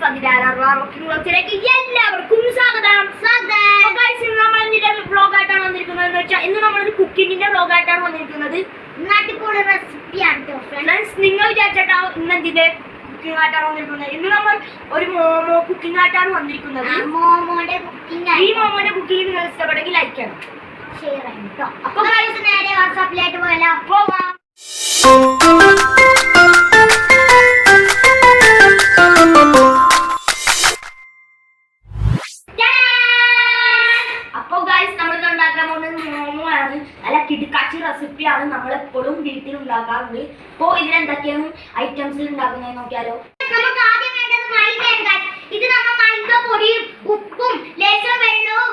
ിലേക്ക് എല്ലാവർക്കും സ്വാഗതം. സ്വാഗതം നമ്മൾ എന്തിന്റെ വ്ലോഗ് ആയിട്ടാണ് വന്നിരിക്കുന്നത്. എന്ന് വെച്ചാൽ ഇന്ന് നമ്മളൊരു കുക്കിങ്ങിന്റെ വ്ലോഗ് ആയിട്ടാണ് വന്നിരിക്കുന്നത്. നാട്ടിൽക്കൂടെ റെസിപ്പിയാണ് ഫ്രണ്ട്സ് നിങ്ങൾ വിചാരിച്ചിട്ടാവും ഇന്ന് എന്തിന്റെ കുക്കിംഗ് ആയിട്ടാണ് വന്നിരിക്കുന്നത്? ഇന്ന് നമ്മൾ ഒരു മോമോ കുക്കിംഗ് ആയിട്ടാണ് വന്നിരിക്കുന്നത്. മോമോയുടെ കുക്കിംഗ് ഈ മോമോന്റെ കുക്കിംഗ് നിങ്ങൾ ഇഷ്ടപ്പെട്ടെങ്കിൽ ലൈക്ക് ചെയ്യണം. ഷെയർ ചെയ്യണം കേട്ടോ അപ്പൊ നേരെ വാട്സാപ്പിലായിട്ട് പോയാലോ? പോവാം. എപ്പോഴും വീട്ടിൽ ഉണ്ടാക്കാറുണ്ട് അപ്പോ ഇതിലെന്തൊക്കെയാണ് ഐറ്റംസിൽ ഉണ്ടാക്കുന്നത് നോക്കിയാലോ? നമുക്ക് ആദ്യം വേണ്ടത് മൈദ. ഇത് നമ്മൾ മൈദ പൊടിയും ഉപ്പും ലേശം വെള്ളവും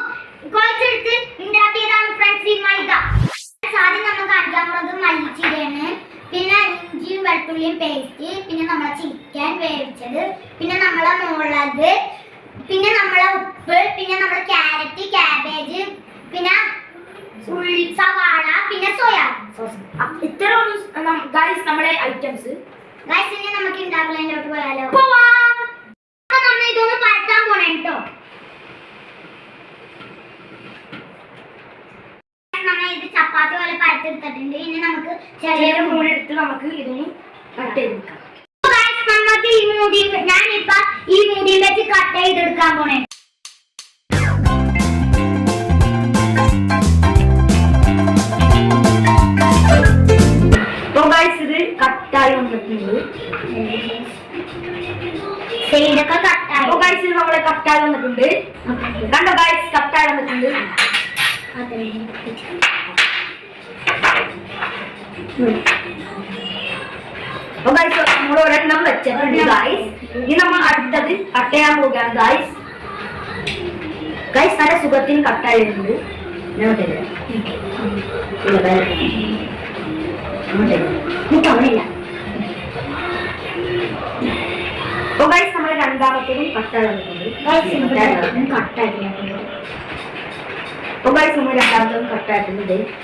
കുഴച്ചെടുത്ത് ഉണ്ടാക്കിയതാണ് ഫ്രണ്ട്സ് ഈ മൈദ. ആദ്യം നമ്മൾ കാണിക്കാൻ പോകുന്നത് മല്ലിച്ചീരയാണ് പിന്നെ ഇഞ്ചിയും വെളുത്തുള്ളിയും പേസ്റ്റ് പിന്നെ നമ്മളെ ചിക്കൻ വേവിച്ചത്. പിന്നെ നമ്മളെ മുളക്. പിന്നെ നമ്മളെ ഉപ്പ്. പിന്നെ നമ്മളെ ക്യാരറ്റ് ക്യാബേജ് പിന്നെ സവാള പിന്നെ സോയാ സോസ് ഇത്രയും ഗൈസ് നമ്മുടെ ഐറ്റംസ് ഗൈസ് ഇനി നമുക്ക് ഉണ്ടാക്കലതിലോട്ട് പോയാലോ? അപ്പൊ നമ്മൾ ഇതൊന്ന് പരത്താൻ പോണേ കേട്ടോ നമ്മൾ ഇത് ചപ്പാത്തി പോലെ പരത്തെടുത്തിട്ടുണ്ട് ഇനി നമുക്ക് ചെറിയ മൂന്ന് എടുത്ത് നമുക്ക് ഇതിന് കട്ട് ചെയ്തെടുക്കാം നമുക്ക് ഈ മൂടി ഞാനിപ്പോ ഈ മൂടി വെച്ച് കട്ട് ചെയ്തെടുക്കാൻ പോണേ. സൈഡൊക്കെ കട്ടായി അപ്പൊ ഗൈസ് നമ്മളെ കട്ടായി വന്നിട്ടുണ്ട്. കണ്ടോ ഗൈസ് കട്ടായി വന്നിട്ടുണ്ട്. അപ്പൊ ഗൈസ് നമ്മൾ ഒരെണ്ണം വെച്ചിട്ടുണ്ട് ഗൈസ് ഇനി നമ്മൾ അടുത്തത് കട്ട് ചെയ്യാൻ ഗൈസ് ഗൈസ് നല്ല സുഖത്തിന് കട്ടായിട്ടുണ്ട് ഞാൻ തരാം. ഇല്ല വേറെ അങ്ങോട്ടേ മുട്ടവണില്ല അപ്പൊ ഗൈസ് നമ്മൾ രണ്ടാമത്തേതും ഗൈസ്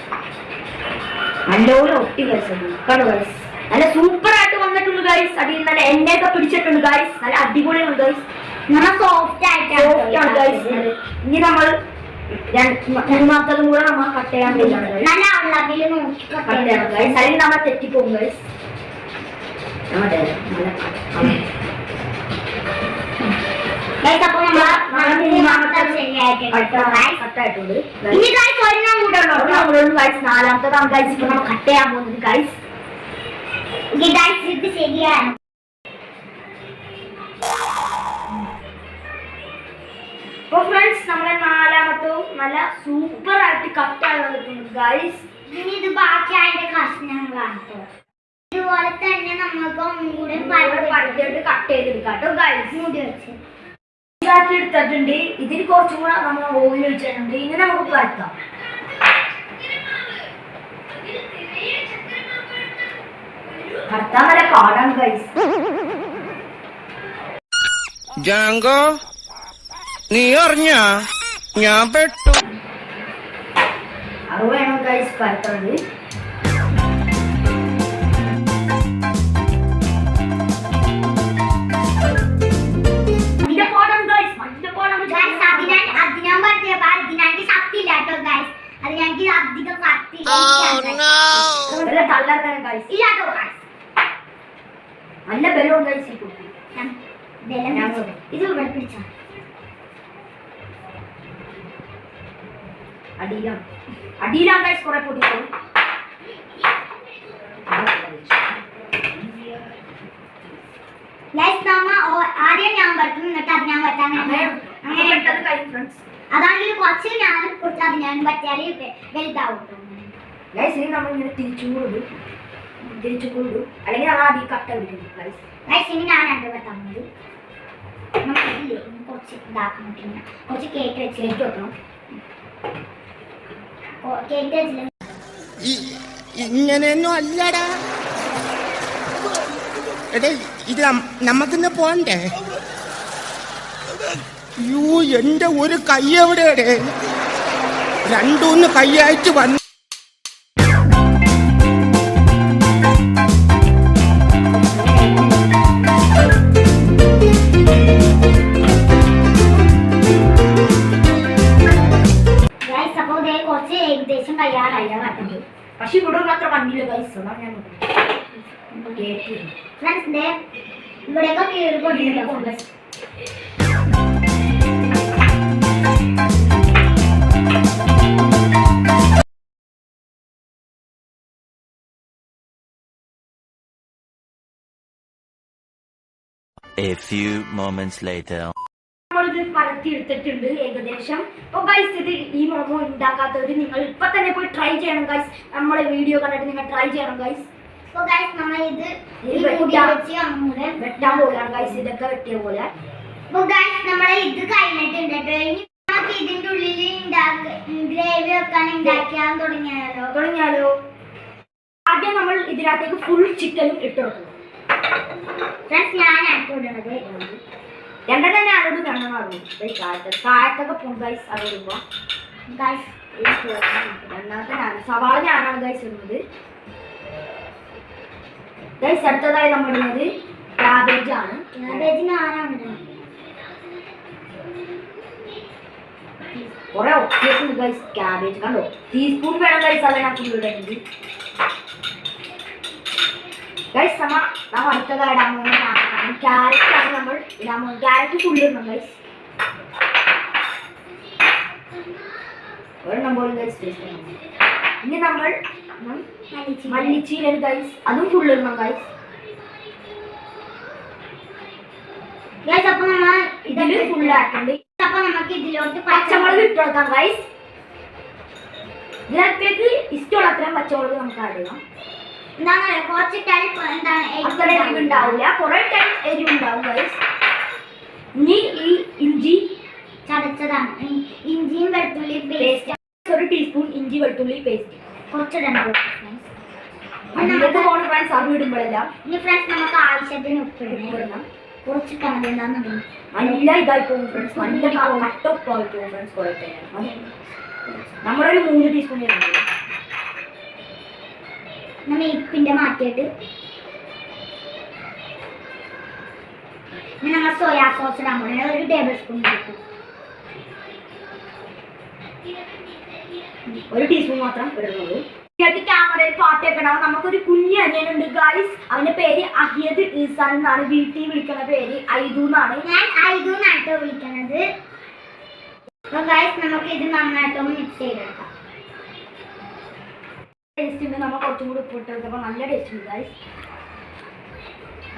നമ്മൾ ഒട്ടി ഗൈസ് കണ്ടോ ഗൈസ് നല്ല സൂപ്പർ ആയിട്ട് വന്നിട്ടുണ്ട് ഗൈസ് അതിൽ നല്ല എണ്ണയൊക്കെ പിടിച്ചിട്ടുണ്ട് ഗൈസ് നല്ല അടിപൊളിയാണ് ഗൈസ് നല്ല സോഫ്റ്റ് ആണ് ഗൈസ് ആയിട്ടാണ് ഇനി നമ്മൾ മൂന്നാമത്തതും കൂടെ നമ്മൾ കട്ട് ചെയ്യാൻ ഗൈസ് നമ്മൾ തെറ്റിപ്പോകും ഗൈസ് Guys, ഇപ്പൊ നമ്മൾ കട്ട് ചെയ്യാൻ പോകുന്നത് ഗൈസ് ഇത് ശരിയാണ്. അപ്പൊ ഫ്രണ്ട്സ് നമ്മളെ നാലാമത്തവും നല്ല സൂപ്പർ ആയിട്ട് കട്ടായി വന്നിട്ടുണ്ട് ഗൈസ് ഇനി ഇത് ബാക്കി അതിന്റെ കഷ്ണങ്ങളാണ് ഇതുപോലെ തന്നെ നമുക്ക് ഒന്നും കൂടെ പരത്തിയിട്ട് കട്ട് ചെയ്തെടുക്കാം കേട്ടോ ഗൈസ് മുടി വെച്ച്. ഇതാക്കി എടുത്തിട്ടുണ്ട് ഇതിൽ കുറച്ചും കൂടെ നമ്മൾ ഓയിൽ ഒഴിച്ചിട്ടുണ്ട്. ഇങ്ങനെ നമുക്ക് പരത്താം പരത്താൻ വരെ പാടാണ് ഗൈസ് ജാങ്കോ നീ അറിഞ്ഞ? ഞാൻ പെട്ടു. അത് വേണം ഗൈസ് പരത്തുന്നത് നല്ല തള്ളാക്കാണ് ഗൈസ് ഇല്ല കേട്ടോ guys. നല്ല ബലവും ഗൈസ് ഈ കുട്ടി. ഇത് ഇവിടെ പിടിച്ചോ അടിയിലാണ് അടിയിലാണ് ഗൈസ് കുറെ പൊടിക്കും ഗൈസ് നമ്മ ആദ്യം ഞാൻ പറ്റും എന്നിട്ട് അത് ഞാൻ പറ്റാൻ അങ്ങനെ. അതാണെങ്കിൽ കുറച്ച് ഞാനും കുറച്ച് അത് ഞാൻ പറ്റിയാൽ വലുതാവും. ഗൈസ് ഇനി നമ്മൾ ഇങ്ങനെ തിരിച്ചു കൂടും തിരിച്ചു കൂടും അല്ലെങ്കിൽ നമ്മൾ അടി കട്ട പിടിക്കും ഗൈസ് ഗൈസ് ഇനി ഞാൻ രണ്ട് വട്ടം തന്നത് നമുക്കില്ലേ കുറച്ച് ഇതാക്കാൻ പറ്റില്ല കുറച്ച് കേക്ക് വെച്ച് കേക്ക് വെക്കണം. കേക്ക് വെച്ചില്ല? ഇങ്ങനെയൊന്നും അല്ലടാ. എടേ ഇത് നം- നമുക്കിന്ന് പോണ്ടേ? യൂ എന്റെ ഒരു കൈ എവിടെയാടേ? രണ്ടൂന്ന് കൈ അയച്ചു വന്നു ഇവിടെയൊക്കെ A few moments later. നമ്മളിത് പരത്തി എടുത്തിട്ടുണ്ട് ഏകദേശം. അപ്പൊ ഗൈസ് ഇത് ഈ മോമോ ഉണ്ടാക്കാത്തവര് നിങ്ങൾ ഇപ്പൊ തന്നെ പോയി ട്രൈ ചെയ്യണം ഗൈസ് നമ്മളെ വീഡിയോ കണ്ടിട്ട് നിങ്ങൾ ട്രൈ ചെയ്യണം ഗൈസ് അപ്പൊ ഗൈസ് നമ്മൾ ഇത് ഈ വെട്ടാം. വെച്ച് അങ്ങോട്ട് വെട്ടാൻ പോവുകയാണ് ഗൈസ് ഇതൊക്കെ വെട്ടിയ പോലെ. അപ്പൊ ഗൈസ് നമ്മളെ ഇത് കഴിഞ്ഞിട്ടുണ്ട് കേട്ടോ. ഇനി നമുക്ക് ഇതിന്റെ ഉള്ളിൽ ഗ്രേവി വെക്കാൻ ഉണ്ടാക്കിയാൻ തുടങ്ങിയാലോ? തുടങ്ങിയാലോ? ആദ്യം നമ്മൾ ഇതിനകത്തേക്ക് ഫുൾ ചിക്കനും ഇട്ട് കൊടുക്കണം. ഫ്രണ്ട്സ് ഞാനാണ് ഇടുന്നത് രണ്ടെണ്ണം ഞാനോട് രണ്ടെണ്ണമാകും താഴത്തെ താഴത്തൊക്കെ പോകും ഗൈസ് അത് ഇടുമ്പോ. ഗൈസ് രണ്ടാമത്തെ ഞാൻ സവാള ഞാനാണ് ഗൈസ് ഇടുന്നത്. ഗൈസ് അടുത്തതായി നമ്മൾ ഇടുന്നത് ക്യാബേജ് ആണ് ക്യാബേജിന് ആരാണ് ഇടുന്നത് കുറെ ഒക്കെയുണ്ട് ഗൈസ് ക്യാബേജ്. കണ്ടോ? ടീസ്പൂൺ വേണം ഗൈസ് അതിനകത്ത് ഇടേണ്ടത് ഗൈസ് നമ്മ നമ്മൾ അടുത്തതായി ഇടാൻ പോകുന്ന ക്യാരറ്റ് ആണ് നമ്മൾ ഇടാൻ പോകുന്നത്. ക്യാരറ്റ് ഫുൾ ഇടണം ഗൈസ് ഒരെണ്ണം പോലും ഗൈസ് ഇനി നമ്മൾ മല്ലിച്ചീരൻ ഗൈസ് അതും ഫുൾ ഇടണം ഗൈസ് ഗൈസ് അപ്പൊ നമ്മൾ ഇതിൽ ഫുൾ ആക്കണ്ട്? അപ്പൊ നമുക്ക് ഇതിലോട്ട് പച്ചമുളക് ഇട്ട് കൊടുക്കാം ഗൈസ് ഇതിനകത്തേക്ക് ഇഷ്ടമുള്ള അത്രയും പച്ചമുളക് നമുക്ക് ആഡ് ചെയ്യാം. കുറച്ച് ടൈം എന്താണ് അത്ര എരിവ് ഉണ്ടാവില്ല കുറെ ടൈം എരിവ് ഉണ്ടാവും ഗൈസ് ഇനി ഈ ഇഞ്ചി ചതച്ചതാണ്. ഇഞ്ചിയും വെളുത്തുള്ളി പേസ്റ്റ് ഒരു ടീസ്പൂൺ ഇഞ്ചി വെളുത്തുള്ളി പേസ്റ്റ് കുറച്ചിടണം അതിലേക്ക് പോണ ഫ്രണ്ട്സ് അത് ഇടുമ്പോഴെല്ലാം ഇനി ഫ്രണ്ട്സ് നമുക്ക് ആവശ്യത്തിന് ഉപ്പിടണം. ഇടണം. കുറച്ചിട്ടാൽ മതി എന്താണെന്നുണ്ടെങ്കിൽ നല്ല ഇതായി പോകും ഫ്രണ്ട്സ് നല്ല കട്ടൊപ്പായി പോകും ഫ്രണ്ട്സ് കുറെ ടൈം നമ്മളൊരു മൂന്ന് ടീസ്പൂൺ നമ്മൾ ഇപ്പിന്റെ മാറ്റിയിട്ട് ഇനി നമ്മൾ സോയാ സോസ് ഇടാൻ പോകുന്നത് ഒരു ടേബിൾ സ്പൂൺ കിട്ടും ഒരു ടീസ്പൂൺ മാത്രം ഇടുന്നുള്ളൂ ഇയാൾക്ക് ക്യാമറയിൽ പാട്ടൊക്കെ ഉണ്ടാവും. നമുക്കൊരു കുഞ്ഞു അനിയനുണ്ട് ഗൈസ് അവന്റെ പേര് അഹിയത് ഈസാൻ എന്നാണ്. വീട്ടിൽ വിളിക്കുന്ന പേര് ഐദു എന്നാണ്. ഞാൻ ഐദു എന്നായിട്ടോ വിളിക്കണത്. ഗൈസ് നമുക്ക് ഇത് നന്നായിട്ടൊന്ന് മിക്സ് ചെയ്തെടുക്കാം. ടേസ്റ്റ് ഉണ്ട് നമ്മൾ കുറച്ചും കൂടി ഉപ്പിട്ട് വെച്ചപ്പോൾ നല്ല ടേസ്റ്റ് ഉണ്ട് ഗൈസ്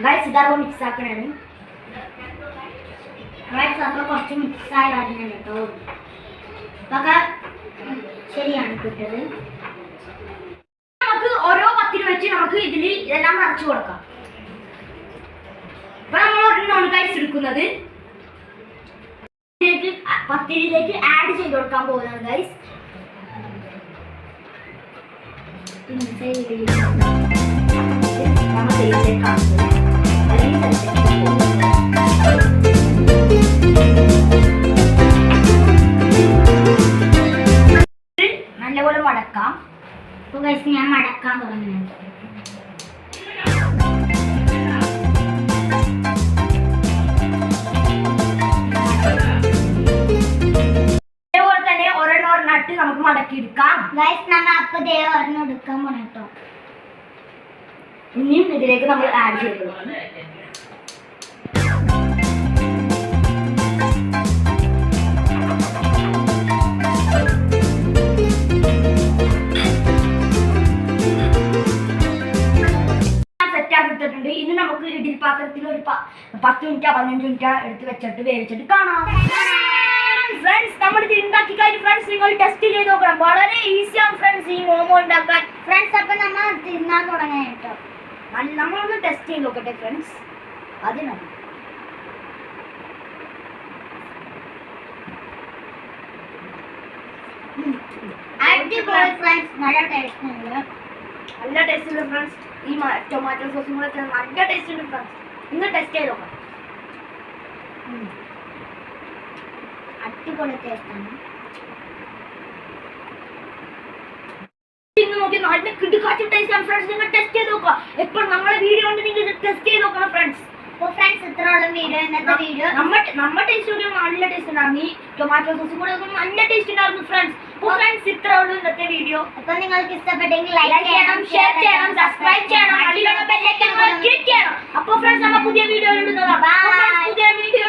ഗൈസ് ഇതാകുമ്പോൾ മിക്സ് ആക്കണേ ഗൈസ് നമ്മൾ കുറച്ച് മിക്സ് ആയി വരുന്നുണ്ട് കേട്ടോ. അപ്പൊ ശരിയാണ് കിട്ടത് നമുക്ക് ഓരോ പത്തിന് വെച്ച് നമുക്ക് ഇതിൽ എല്ലാം നിറച്ചു കൊടുക്കാം. അപ്പൊ നമ്മൾ നോൺ കൈസ് എടുക്കുന്നത്. പത്തിരിയിലേക്ക് ആഡ് ചെയ്ത് കൊടുക്കാൻ പോകുന്നതാണ് ഗൈസ് സൈഡിൽ നമ്മൾ ഇതിലേക്ക് അപ്പൊ ഗൈസ് ഞാൻ മടക്കാൻ ഒരെണ്ണം ഒരെണ്ണായിട്ട് നമുക്ക് മടക്കിയെടുക്കാം ഗൈസ് നമ്മ അപ്പൊ ദേ ഒരെണ്ണം എടുക്കാൻ പോണ ഇനിയും ഇതിലേക്ക് നമ്മൾ ആഡ് ചെയ്ത്. ആക്കിയിട്ടുണ്ട് ഇനി നമുക്ക് ഇടി പാത്രത്തിൽ ഒരു പത്ത് മിനിറ്റ് പതിനഞ്ച് മിനിറ്റ് എടുത്ത് വെച്ചിട്ട് വേവിച്ചിട്ട് കാണാം. ഫ്രണ്ട്സ് നമ്മൾ ഇത് ഉണ്ടാക്കി കഴിഞ്ഞ് ഫ്രണ്ട്സ് നിങ്ങൾ ടെസ്റ്റ് ചെയ്ത് നോക്കണം. വളരെ ഈസിയാണ് ഫ്രണ്ട്സ് ഈ മോമോ ഉണ്ടാക്കാൻ. ഫ്രണ്ട്സ് അപ്പൊ നമ്മൾ തിന്നാൻ തുടങ്ങാൻ കേട്ടോ നമ്മളൊന്ന് ടെസ്റ്റ് ചെയ്ത് നോക്കട്ടെ ഫ്രണ്ട്സ് അതിനാണ് അടിപൊളി ഫ്രണ്ട്സ് നല്ല ടേസ്റ്റ് ഉണ്ട്. നല്ല ടേസ്റ്റ് ഉണ്ട് ഫ്രണ്ട്സ് ഈ ടൊമാറ്റോ സോസും കൂടെ നല്ല ടേസ്റ്റ് ഉണ്ട് ഫ്രണ്ട്സ് നിങ്ങൾ ടെസ്റ്റ് ചെയ്ത് നോക്കാം. അടിപൊളി ടേസ്റ്റ് ആണ്. ഇന്ന് നോക്കി നല്ല കിടുക്കാച്ച ടേസ്റ്റ് ആണ് ഫ്രണ്ട്സ് നിങ്ങൾ ടെസ്റ്റ് ചെയ്ത് നോക്കുക. എപ്പോഴും നമ്മളെ വീഡിയോ കൊണ്ട് നിങ്ങൾ ടെസ്റ്റ് ചെയ്ത് നോക്കണം ഫ്രണ്ട്സ് അപ്പൊ ഫ്രണ്ട്സ് ഇത്രയുള്ള വീഡിയോ ഇന്നത്തെ വീഡിയോ നമ്മ നമ്മ ടേസ്റ്റ് ഒരു നല്ല ടേസ്റ്റ് ഉണ്ടായിരുന്നു. ഈ ടൊമാറ്റോ സോസും കൂടെ ഒക്കെ നല്ല ടേസ്റ്റ് ഉണ്ടായിരുന്നു ഫ്രണ്ട്സ് അപ്പൊ ഫ്രണ്ട്സ് ഇത്ര ഉള്ളൂ ഇന്നത്തെ വീഡിയോ അപ്പൊ നിങ്ങൾക്ക് ഇഷ്ടപ്പെട്ടെങ്കിൽ ലൈക്ക് ചെയ്യണം ഷെയർ ചെയ്യണം സബ്സ്ക്രൈബ് ചെയ്യണം അടിയിലുള്ള ബെല്ലൈക്കൺ ക്ലിക്ക് ചെയ്യണം. അപ്പൊ ഫ്രണ്ട്സ് നമ്മൾ പുതിയ വീഡിയോ ഇടുന്നതാണ്. പുതിയ വീഡിയോ